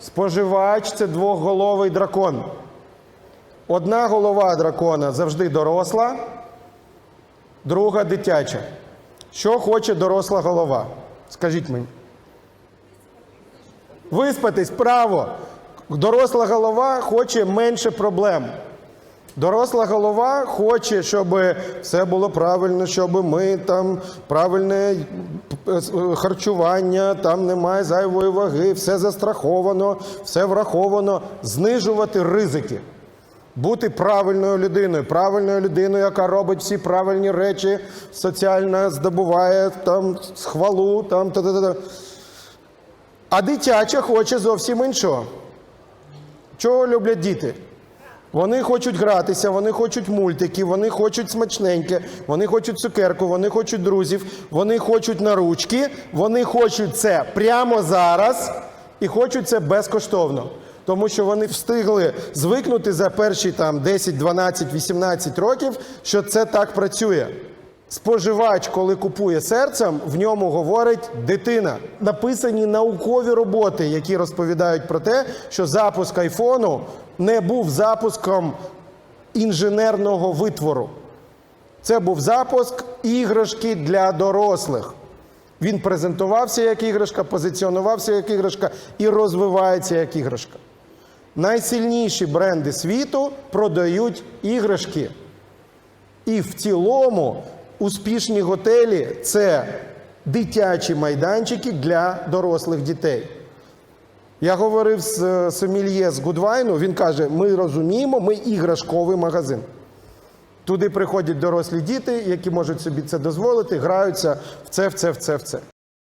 Споживач це двохголовий дракон. Одна голова дракона завжди доросла, друга дитяча. Що хоче доросла голова? Скажіть мені. Виспатись право. Доросла голова хоче менше проблем. Доросла голова хоче, щоб все було правильно, щоб ми там правильне харчування, там немає зайвої ваги, все застраховано, все враховано, знижувати ризики. Бути правильною людиною, правильною людиною, яка робить всі правильні речі, соціально здобуває там хвалу, там та-та-та. А дитяча хоче зовсім іншого. Чого люблять діти? Вони хочуть гратися, вони хочуть мультики, вони хочуть смачненьке, вони хочуть цукерку, вони хочуть друзів, вони хочуть наручки, вони хочуть це прямо зараз і хочуть це безкоштовно. Тому що вони встигли звикнути за перші там 10, 12, 18 років, що це так працює. Споживач, коли купує серцем, в ньому говорить дитина. Написані наукові роботи, які розповідають про те, що запуск айфону не був запуском інженерного витвору. Це був запуск іграшки для дорослих. Він презентувався як іграшка, позиціонувався як іграшка і розвивається як іграшка. Найсильніші бренди світу продають іграшки. І в цілому успішні готелі це дитячі майданчики для дорослих дітей. Я говорив з Сомільє з Гудвайну, він каже: ми розуміємо, ми іграшковий магазин. Туди приходять дорослі діти, які можуть собі це дозволити, граються в це, в це, в це, в це.